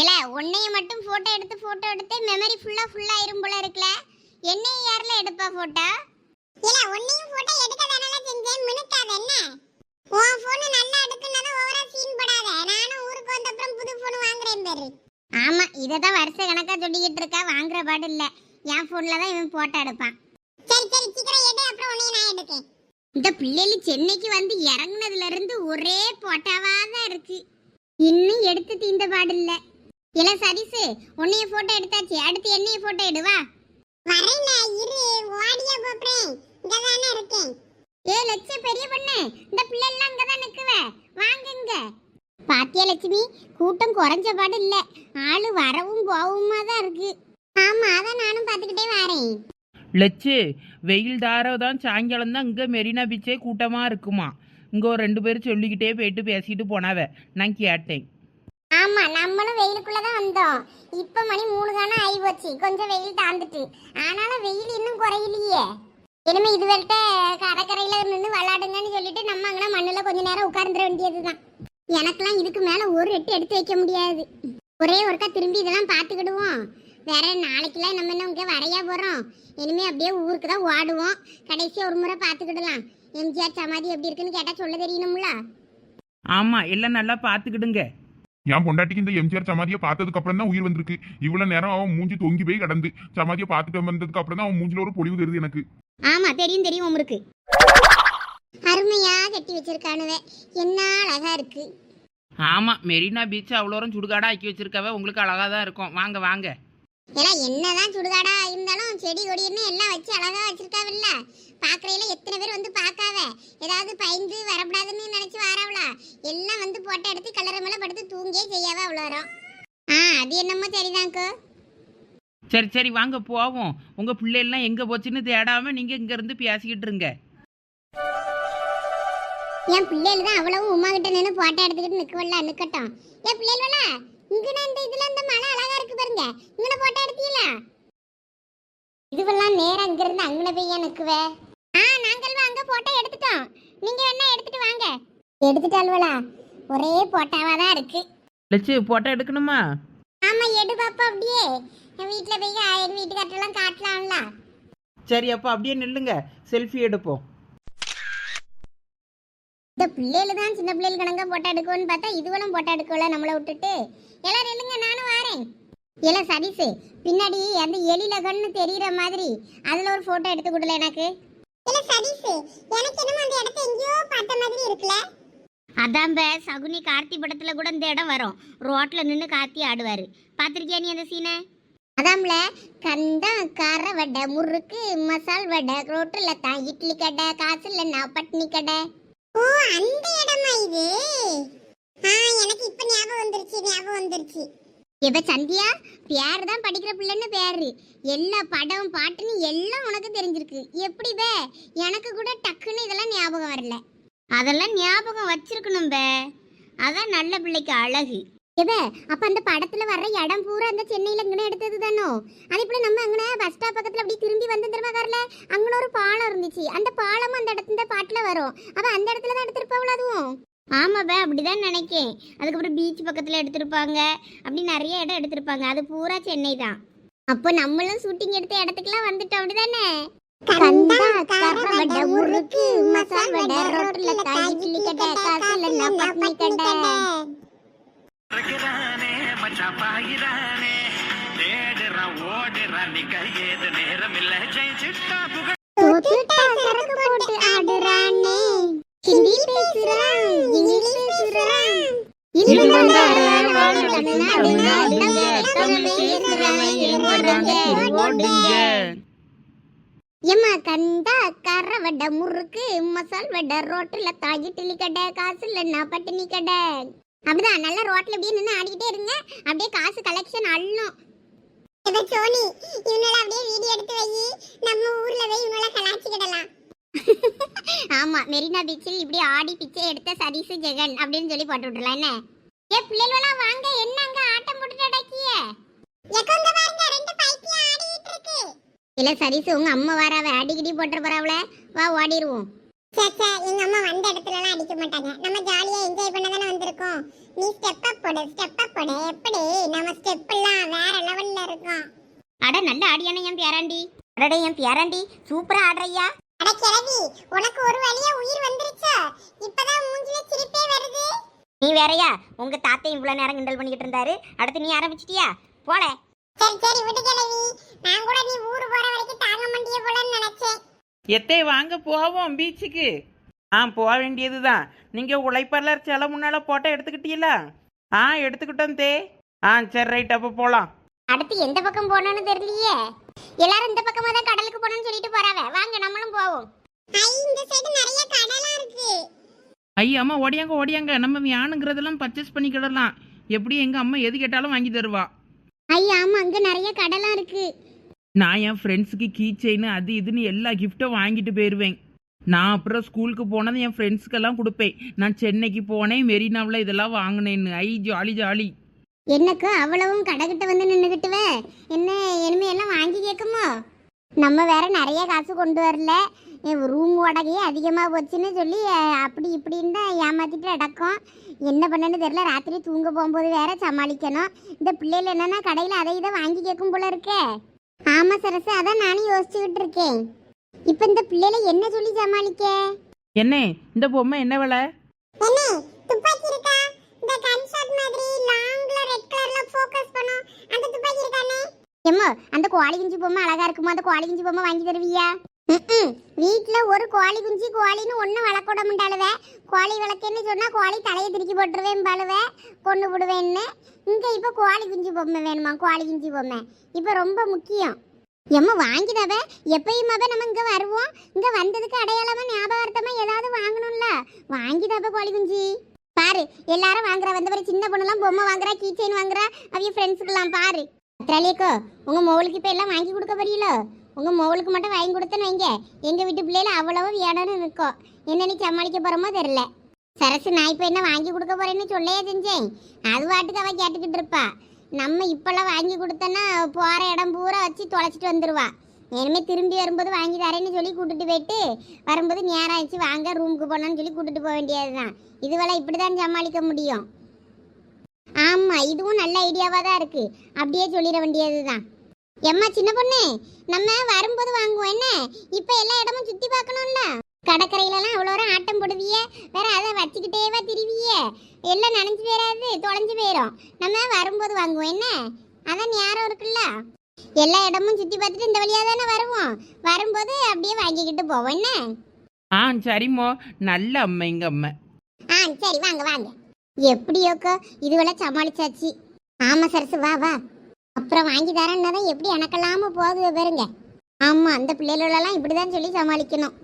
ஏல உன்னைய மட்டும் போட்டோ எடுத்து போட்டோ எடுத்து மெமரி ஃபுல்லா ஃபுல்லா ஆயிரும் போல இருக்குல. என்னைய யார்ல எடுப்பா போட்டோ இல்ல உன்னையும் போட்டோ எடுக்க தானல செஞ்சேன். மினுக்காத என்ன? உன் போன் நல்லா எடுக்குனத ஓவரா சீன் படாத. நானும் ஊருக்கு வந்த அப்புறம் புது போன் வாங்குறேன் பாரு. ஆமா இதை தான் வருஷ கணக்கா சொல்லிக்கிட்டு இருக்கா. வாங்குற பாடு இல்ல. என் போன்ல தான் இவன் போட்டோ எடுப்பான். சரி சரி சீக்கிரம் எடு. அப்புறம் உன்னைய நான் எடுக்கேன். இந்த பிள்ளைகள் சென்னைக்கு வந்து இறங்குனதுல இருந்து ஒரே போட்டாவா தான் இருக்கு. இன்னும் எடுத்து தீந்த பாடு இல்லை. இல்ல சதீஷு உன்னைய போட்டோ எடுத்தாச்சு. அடுத்து என்னைய போட்டோ எடுவா வரேன் இரு ஓடியா போறேன் இங்க தானே இருக்கேன். ஏ லட்சுமி பெரிய பொண்ணு. இந்த பிள்ளை எல்லாம் அங்கதான் நிக்குவ. வாங்க இங்க. பாத்தியா லட்சுமி? கூட்டம் குறைஞ்ச பாடு இல்ல. ஆளு வரவும் போவுமா தான் இருக்கு. ஆமா அதான் நானும் பாத்துக்கிட்டே வரேன். லட்சு வெயில் தார தான் சாயங்காலம் தான் இங்கே மெரினா பீச்சே கூட்டமாக இருக்குமா? இங்கே ஒரு ரெண்டு பேரும் சொல்லிக்கிட்டே போயிட்டு பேசிட்டு போனாவ. நான் கேட்டேன். ஆமா நம்மளும் வெயிலுக்குள்ளதான் வந்தோம். இப்ப மணி மூணு தானே ஆகி போச்சு கொஞ்சம் வெயில் தாழ்ந்துட்டு. ஆனாலும் வெயில் இன்னும் குறையிலையே. இனிமே இதுவரைட்ட கடற்கரையில நின்று விளாடுங்கன்னு சொல்லிட்டு நம்ம அங்கே மண்ணுல கொஞ்ச நேரம் உட்கார்ந்துட வேண்டியதுதான். எனக்கெல்லாம் இதுக்கு மேல ஒரு எட்டு எடுத்து வைக்க முடியாது. ஒரே ஒருக்கா திரும்பி இதெல்லாம் பார்த்துக்கிடுவோம். வேற நாளைக்கெல்லாம் நம்ம என்ன இங்கே வரையா போகிறோம் இனிமே அப்படியே ஊருக்கு தான் ஓடுவோம். கடைசியாக ஒரு முறை பார்த்துக்கிடலாம். எம்ஜிஆர் சமாதி எப்படி இருக்குன்னு கேட்டால் சொல்ல தெரியணும்ல? ஆமாம் எல்லாம் நல்லா பார்த்துக்கிடுங்க. என் பொண்டாட்டிக்கு இந்த எம்ஜிஆர் சமாதியை பார்த்ததுக்கு அப்புறம் தான் உயிர் வந்திருக்கு. இவ்வளவு நேரம் அவன் மூஞ்சி தொங்கி போய் கடந்து சமாதியை பார்த்துட்டு வந்ததுக்கு அப்புறம் தான் அவன் மூஞ்சில ஒரு பொலிவு தெரியுது எனக்கு. ஆமா தெரியும் தெரியும் உமருக்கு. அருமையா கட்டி வச்சிருக்கானுவே. என்ன அழகா இருக்கு. ஆமாம் மெரினா பீச் அவ்வளோரம் சுடுகாடாக ஆக்கி வச்சிருக்கவ உங்களுக்கு அழகாக தான் இருக்கும். வாங்க வாங்க. எல்லாம் என்னதான் சுடுகாடா இருந்தாலும் செடி கொடின்னு எல்லாம் வச்சு அழகா வச்சிருக்காவில்ல? பாக்குறையில எத்தனை பேர் வந்து பார்க்காவ ஏதாவது பயந்து வரக்கூடாதுன்னு நினைச்சு வாராவளா? எல்லாம் வந்து போட்டோ எடுத்து கலர மேல படுத்து தூங்கியே செய்யாவ அவ்வளோ வரும் ஆ அது என்னமோ சரிதான்க்கோ சரி சரி வாங்க போவோம். உங்கள் பிள்ளைகள்லாம் எங்கே போச்சுன்னு தேடாமல் நீங்கள் இங்கேருந்து பேசிக்கிட்டு இருங்க. என் பிள்ளைகள் தான் அவ்வளவு உமா கிட்ட நின்று போட்டோ எடுத்துக்கிட்டு நிக்கவல்ல நிக்கட்டும். என் பிள்ளைகள இங்கன இந்த இதுல இந்த மலை அழகா இருக்கு பாருங்க. இங்கன போட்டோ எடுத்தீங்களா? இதுவெல்லாம் நேரா இங்க இருந்து அங்கன போய் ஏன் நிக்குவே? ஆ நாங்கள் அங்க போட்டோ எடுத்துட்டோம். நீங்க வேணா எடுத்துட்டு வாங்க. எடுத்துட்டாள்வலா ஒரே போட்டாவா தான் இருக்கு. லட்சு போட்டோ எடுக்கணுமா? ஆமா எடு பாப்பா அப்படியே. என் வீட்டுல போய் என் வீட்டுக்காரெல்லாம் காட்டலாம்ல. சரி அப்போ அப்படியே நில்லுங்க. செல்ஃபி எடுப்போம். பிள்ளைகள் தான் சின்ன பிள்ளைகள் கணங்க போட்டோ எடுக்கும்னு பார்த்தா இதுவெல்லாம் போட்டோ எடுக்கல நம்மளை விட்டுட்டு. எல்லாரும் இல்லைங்க நானும் வரேன். இல்ல சதீஷ் பின்னாடி அந்த எலில கண்ணு தெரியற மாதிரி அதுல ஒரு போட்டோ எடுத்து கொடுல எனக்கு. இல்ல சதீஷ் எனக்கு என்னமோ அந்த இடத்த எங்கேயோ பார்த்த மாதிரி இருக்குல்ல? அதான் பே சகுனி கார்த்தி படத்துல கூட இந்த இடம் வரும். ரோட்ல நின்று கார்த்தி ஆடுவாரு. பாத்திருக்கியா நீ அந்த சீனை அதாம்ல கந்தா கார வடை முறுக்கு மசால் வடை ரோட்டுல தான் இட்லி கடை காசு இல்லைன்னா பட்னி கடை. ஓ அந்த இடமா இது? ஆ எனக்கு இப்ப ஞாபகம் வந்துருச்சு ஞாபகம் வந்துருச்சு. இப்ப சந்தியா? பேர் தான் படிக்கிற பிள்ளைன்னு பேரு. எல்லா படம் பாட்டுன்னு எல்லாம் உனக்கு தெரிஞ்சிருக்கு. எப்படி பே? எனக்கு கூட டக்குன்னு இதெல்லாம் ஞாபகம் வரல. அதெல்லாம் ஞாபகம் வச்சிருக்கணும் பே. அதான் நல்ல பிள்ளைக்கு அழகு. இவ அப்ப அந்த படத்துல வர்ற இடம் பூரா அந்த சென்னையில இங்கன எடுத்தது தானோ? அதே போல நம்ம அங்கன பஸ் ஸ்டாப் பக்கத்துல அப்படியே திரும்பி வந்து திரும்ப கார்ல? அங்கன ஒரு பாலம் இருந்துச்சு. அந்த பாலமும் அந்த இடத்துல பாட்டுல வரும். அப்ப அந்த இடத்துல தான் எடுத்திருப்பாவளோ அதுவும்? ஆமா பே அப்படிதான் நினைக்கேன். அதுக்கப்புறம் பீச் பக்கத்துல எடுத்திருப்பாங்க. அப்படி நிறைய இடம் எடுத்திருப்பாங்க. அது பூரா சென்னை தான். அப்போ நம்மளும் ஷூட்டிங் எடுத்த இடத்துக்குலாம் வந்துட்டோம். அப்படிதானே? கந்தா கர வடை முறுக்கு மசால் வடை ரோட்ல காய் இட்லி கடை காசு இல்லைன்னா பட்னி கடை எம்மா கண்டா கர வடை முறுக்கு மசால் வடை ரோட்டுல தாய் இட்லி கடை காசு இல்லைன்னா பட்டினி கடை. அப்படிதான் நல்லா ரோட்ல அப்படியே நின்று ஆடிக்கிட்டே இருங்க. அப்படியே காசு கலெக்ஷன் அள்ளும். இப்ப சோனி இவனால அப்படியே வீடியோ எடுத்து வை. நம்ம ஊர்ல போய் இவனால கலாச்சிக்கிடலாம் ஆமா மெரினா பீச்சில் இப்படி ஆடி பிச்சை எடுத்த சதீஷ் ஜெகன் அப்படின்னு சொல்லி போட்டு விட்டுலாம் என்ன? ஏ பிள்ளைகளா வாங்க என்ன அங்க ஆட்டம் போட்டு அடக்கிய எக்கோங்க பாருங்க ரெண்டு பைத்தியம் ஆடிட்டு இருக்கு. இல்ல சதீஷ் உங்க அம்மா வராவ அடிக்கடி போட்டு போறாவல வா ஓடிடுவோம் சே சே எங்க அம்மா வந்த இடத்துல எல்லாம் அடிக்க மாட்டாங்க. நம்ம ஜாலியா என்ஜாய் பண்ண தானே வந்திருக்கோம். நீ ஸ்டெப் அப் போடு ஸ்டெப் அப் போடு. எப்படி? நம்ம ஸ்டெப் எல்லாம் வேற லெவல்ல இருக்கும். அட நல்ல ஆடியான என் பேராண்டி. அடடே என் பேராண்டி. சூப்பரா ஆடுறையா அட கிழவி உனக்கு ஒரு வழியா உயிர் வந்துருச்சா. இப்பதான் மூஞ்சில சிரிப்பே வருது. நீ வேறயா? உங்க தாத்தையும் இவ்வளவு நேரம் கிண்டல் பண்ணிக்கிட்டு இருந்தாரு. அடுத்து நீ ஆரம்பிச்சிட்டியா? போல. சரி சரி விட்டு கிழவி. நான் கூட நீ ஊரு போற வரைக்கும் தாங்க மாட்டிய போலன்னு நினைச்சேன். எத்தே வாங்க போவோம் பீச்சுக்கு. ஆ போக வேண்டியது தான் நீங்கள் உழைப்பாளர் சில முன்னால் போட்டோ எடுத்துக்கிட்டீங்களா ஆ எடுத்துக்கிட்டோம் தே. ஆ சரி ரைட் அப்போ போகலாம் அடுத்து எந்த பக்கம் போகணும்னு தெரியலையே. எல்லாரும் இந்த பக்கமா தான் கடலுக்கு போகணும்னு சொல்லிட்டு போறாவ. வாங்க நம்மளும் போவோம். ஐ இந்த சைடு நிறைய கடலாம் இருக்கு. ஐயா அம்மா ஓடியாங்க ஓடியாங்க. நம்ம வேணுங்கிறதெல்லாம் பர்ச்சேஸ் பண்ணிக்கிடலாம். எப்படி எங்கள் அம்மா எது கேட்டாலும் வாங்கி தருவா. ஐயா ஆமா அங்க நிறைய கடலாம் இருக்கு. நான் என் ஃப்ரெண்ட்ஸுக்கு கீ செயின் அது இதுன்னு எல்லா கிஃப்ட்டும் வாங்கிட்டு போயிடுவேன் நான் அப்புறம் ஸ்கூலுக்கு போனது என் ஃப்ரெண்ட்ஸுக்கெல்லாம் கொடுப்பேன். நான் சென்னைக்கு போனேன் மெரினாவில் இதெல்லாம் வாங்கினேன்னு. ஐ ஜாலி ஜாலி. எனக்கு அவ்வளவும் கடைகிட்ட வந்து நின்றுக்கிட்டுவே என்ன இனிமையெல்லாம் வாங்கி கேட்குமோ நம்ம வேற நிறைய காசு கொண்டு வரல. ரூம் வாடகையே அதிகமாக போச்சுன்னு சொல்லி அப்படி இப்படின்னு தான் ஏமாற்றிட்டு அடக்கம் என்ன பண்ணன்னு தெரில ராத்திரி தூங்க போகும்போது வேற சமாளிக்கணும். இந்த பிள்ளைகள் என்னென்னா கடையில் அதை இதை வாங்கி கேட்கும் போல இருக்கே. ஆமா சரசு அதான் நானும் யோசிச்சுக்கிட்டு இருக்கேன் இப்போ இந்த பிள்ளைல என்ன சொல்லி சமாளிக்க? என்ன இந்த பொம்மை என்ன விலை? என்ன துப்பாக்கி இருக்கா? இந்த கன் ஷாட் மாதிரி லாங்ல ரெட் கலர்ல ஃபோக்கஸ் பண்ணும். அந்த துப்பாக்கி இருக்கானே. எம்மோ அந்த கோழி குஞ்சு பொம்மை அழகா இருக்குமோ? அந்த கோழி குஞ்சு பொம்மை வாங்கி தருவியா? வீட்டில் ஒரு கோழி குஞ்சு கோழின்னு ஒன்றும் வளர்க்க விட மாட்டாளுவ. கோழி வளர்க்கன்னு சொன்னால் கோழி தலையை திருக்கி போட்டுருவேன் பாழுவே கொண்டு விடுவேன்னு இங்கே இப்போ கோழி குஞ்சு பொம்மை வேணுமா? கோழி குஞ்சு பொம்மை. இப்போ ரொம்ப முக்கியம். எம்மா வாங்கிதாவ. எப்பயுமாவே நம்ம இங்கே வருவோம். இங்கே வந்ததுக்கு அடையாளமாக ஞாபகார்த்தமாக ஏதாவது வாங்கணும்ல. வாங்கிதாவ கோழி குஞ்சு. பாரு எல்லாரும் வாங்குறா வந்தவரை சின்ன பொண்ணுலாம் பொம்மை வாங்குறா கீ செயின் வாங்குறா அவங்க ஃப்ரெண்ட்ஸுக்கெல்லாம் பாரு. அத்ராலியக்கோ உங்கள் மோளுக்கு இப்போ எல்லாம் வாங்கி கொடுக்க போறீங்களோ? உங்கள் மோளுக்கு மட்டும் வாங்கி கொடுத்தேன்னு வைங்க. எங்கள் வீட்டு பிள்ளைல அவ்வளவு வேணும்னு இருக்கும் என்ன சமாளிக்க போகிறோமோ தெரில சரசு நான் இப்போ என்ன வாங்கி கொடுக்க போறேன்னு சொல்லையே செஞ்சேன். அது வாட்டுக்கு அவள் கேட்டுக்கிட்டு இருப்பா. நம்ம இப்பெல்லாம் வாங்கி கொடுத்தோன்னா போகிற இடம் பூரா வச்சு தொலைச்சிட்டு வந்துடுவா இனிமேல் திரும்பி வரும்போது வாங்கி தரேன்னு சொல்லி கூட்டிட்டு போயிட்டு வரும்போது நேரம் ஆச்சு வாங்க ரூமுக்கு போனோம்னு சொல்லி கூட்டிட்டு போக வேண்டியது தான் இதுவெல்லாம் இப்படிதான் சமாளிக்க முடியும். ஆமாம் இதுவும் நல்ல ஐடியாவாக தான் இருக்குது அப்படியே சொல்லிட வேண்டியது தான் எம்மா சின்ன பொண்ணு நம்ம வரும்போது வாங்குவோம் என்ன? இப்ப எல்லா இடமும் சுத்தி பார்க்கணும்ல? கடற்கரையிலலாம் அவ்வளோ நேரம் ஆட்டம் போடுவிய வேற அதை வச்சுக்கிட்டேவா திரிவிய. எல்லாம் நனைஞ்சு போயிடாது தொலைஞ்சு போயிடும் நம்ம வரும்போது வாங்குவோம் என்ன? அதான் நேரம் இருக்குல்ல? எல்லா இடமும் சுத்தி பார்த்துட்டு இந்த வழியா தானே வருவோம். வரும்போது அப்படியே வாங்கிக்கிட்டு போவோம் என்ன? ஆ சரிம்மா. நல்ல அம்மா எங்க அம்மா. ஆ சரி வாங்க வாங்க. எப்படியோக்கோ இதுவெல்லாம் சமாளிச்சாச்சு. ஆமா சரசு வா வா. அப்புறம் வாங்கி தரேன்னா தான் எப்படி எனக்கெல்லாம போகுது பாருங்க. ஆமா அந்த பிள்ளைகளெல்லாம் இப்படிதான் சொல்லி சமாளிக்கணும்.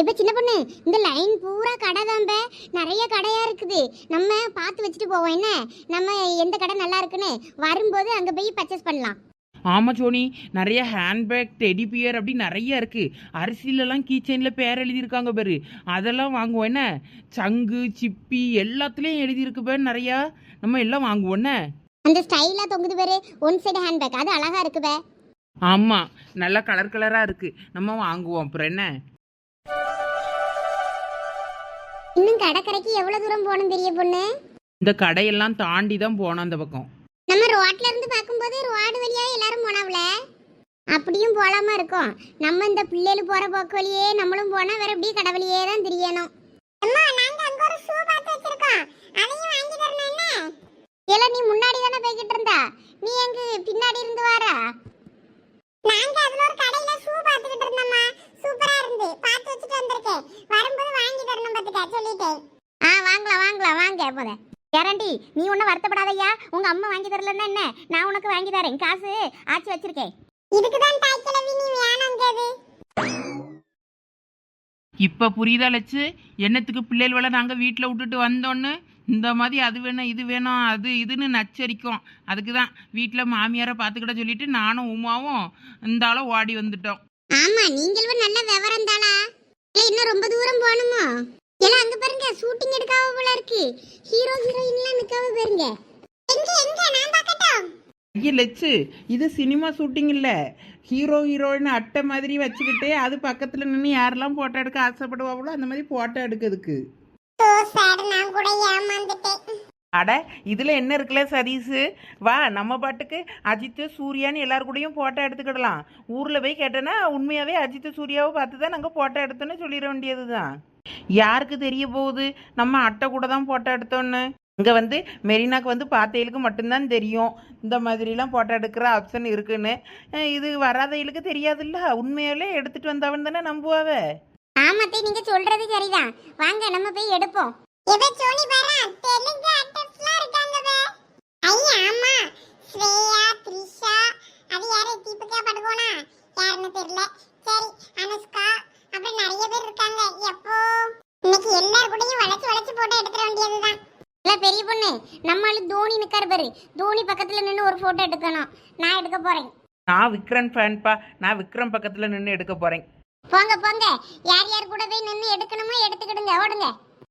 எப்ப சின்ன பொண்ணு இந்த லைன் பூரா கடை தான்ப நிறைய கடையா இருக்குது. நம்ம பார்த்து வச்சுட்டு போவோம். என்ன? நம்ம எந்த கடை நல்லா இருக்குன்னு. வரும்போது அங்க போய் பர்ச்சேஸ் பண்ணலாம். ஆமாம் சோனி. நிறைய ஹேண்ட்பேக் டெடி பியர் அப்படி நிறைய இருக்குது அரிசிலலாம் கீச்சைனில் பேர் எழுதியிருக்காங்க பேர். அதெல்லாம் வாங்குவோம். என்ன? சங்கு சிப்பி எல்லாத்துலேயும் எழுதியிருக்கு பேர் நிறையா. நம்ம எல்லாம் வாங்குவோம். என்ன? அந்த ஸ்டைலா தொங்குது பேரு. ஒன் சைடு ஹேண்ட்பேக் அது அழகா இருக்குவே ஆமாம் நல்லா கலர் கலராக இருக்கு. நம்ம வாங்குவோம். அப்புறம் என்ன? இன்னும் கடற்கரைக்கு எவ்வளவு தூரம் போகணும் பெரிய பொண்ணு? இந்த கடையெல்லாம் தாண்டி தான் போனோம் அந்த பக்கம். நம்ம ரோட்ல இருந்து பார்க்கும்போது ரோடு வழியா எல்லாரும் போனாவுல அப்படியும் போலாமா இருக்கும். நம்ம இந்த பிள்ளைகள் போற போக்கு வழியே நம்மளும் போனா வேற அப்படியே கடவுளியே தான் தெரியணும். அம்மா நாங்க அங்க ஒரு ஷூ பார்த்து வச்சிருக்கோம். அதையும் இல்ல நீ முன்னாடி தானே போய்கிட்டு இருந்தா நீ எங்க பின்னாடி இருந்து வாரா? நாங்க அதுல ஒரு கடையில ஷூ பாத்துக்கிட்டு இருந்தோம்மா. சூப்பரா இருந்து. பார்த்து வச்சுட்டு வந்திருக்கேன். வரும்போது வாங்கி தரணும் பாத்துக்க சொல்லிட்டேன். ஆ வாங்கலாம் வாங்கலாம் வாங்க போத. கேரண்டி நீ ஒன்றும் வருத்தப்படாதய்யா. உங்க அம்மா வாங்கி தரலன்னா என்ன? நான் உனக்கு வாங்கி தரேன். காசு ஆச்சு வச்சிருக்கேன். இதுக்கு தான் தாய் கிழவி நீ வேணுங்கிறது இப்போ புரியுதா லட்சு என்னத்துக்கு பிள்ளைகளை நாங்க வீட்டில் விட்டுட்டு வந்தோன்னு? இந்த மாதிரி அது வேணும் இது வேணும் அது இதுன்னு நச்சரிக்கும். அதுக்கு தான் வீட்டில் மாமியாரை பார்த்துக்கிட சொல்லிட்டு நானும் உமாவும் இந்த ஆளும் ஓடி வந்துட்டோம். ஆமா நீங்களும் நல்ல விவரம் தாளா இல்ல இன்னும் ரொம்ப தூரம் போகணுமோ? எல்லாம் அங்க பாருங்க ஷூட்டிங் எடுக்காவ போல இருக்கு. ஹீரோ ஹீரோயின்லாம் நிக்காவ பாருங்க. எங்க எங்க? நான் பார்க்கட்டும். ஐயா லட்சு இது சினிமா ஷூட்டிங் இல்லை. ஹீரோ ஹீரோயின் அட்டை மாதிரி வச்சுக்கிட்டு அது பக்கத்தில் நின்று யாரெல்லாம் ஃபோட்டோ எடுக்க ஆசைப்படுவாங்களோ அந்த மாதிரி ஃபோட்டோ எடுக்கிறதுக்கு. கூட ஏமாந்துட்டேன். அட இதில் என்ன இருக்குல்ல சதீஸு வா நம்ம பாட்டுக்கு அஜித்து சூர்யான்னு எல்லார் கூடயும் ஃபோட்டோ எடுத்துக்கிடலாம். ஊரில் போய் கேட்டேன்னா உண்மையாகவே அஜித்து சூர்யாவை பார்த்து தான் நாங்கள் ஃபோட்டோ எடுத்தோன்னு சொல்லிட வேண்டியது தான் யாருக்கு தெரிய போகுது? நம்ம அட்டை கூட தான் ஃபோட்டோ எடுத்தோன்னு இங்கே வந்து மெரினாக்கு வந்து பார்த்தவங்களுக்கு மட்டும்தான் தெரியும். இந்த மாதிரிலாம் ஃபோட்டோ எடுக்கிற ஆப்ஷன் இருக்குன்னு. இது வராதவங்களுக்கு தெரியாதுல்ல? உண்மையாலே எடுத்துகிட்டு வந்தவன் தானே நம்புவாவே? ஆமாத்தே நீங்க சொல்றது சரிதான். வாங்க நம்ம போய் எடுப்போம். இவ சோனி பாரா தெலுங்கு ஆக்டர்ஸ்லாம் இருக்காங்க பே ஐயா ஆமா. ஸ்ரேயா த்ரிஷா அது யாரு? தீபிகா படுகோனா? யாருன்னு தெரியல. சரி அனுஷ்கா அப்புறம் நிறைய பேர் இருக்காங்க. எப்போ? இன்னைக்கு எல்லார் கூடயும் வளைச்சு வளைச்சு போட்டோ எடுத்துட வேண்டியதுதான். இல்ல பெரிய பொண்ணு. நம்மளு தோனி நிக்காரு பாரு. தோனி பக்கத்துல நின்று ஒரு போட்டோ எடுக்கணும். நான் எடுக்க போறேன். நான் விக்ரம் ஃபேன்ப்பா நான் விக்ரம் பக்கத்தில் நின்று எடுக்க போகிறேன் போங்க போங்க. யார் யார் கூட போய் நின்று எடுக்கணுமோ எடுத்துக்கிடுங்க. ஓடுங்க.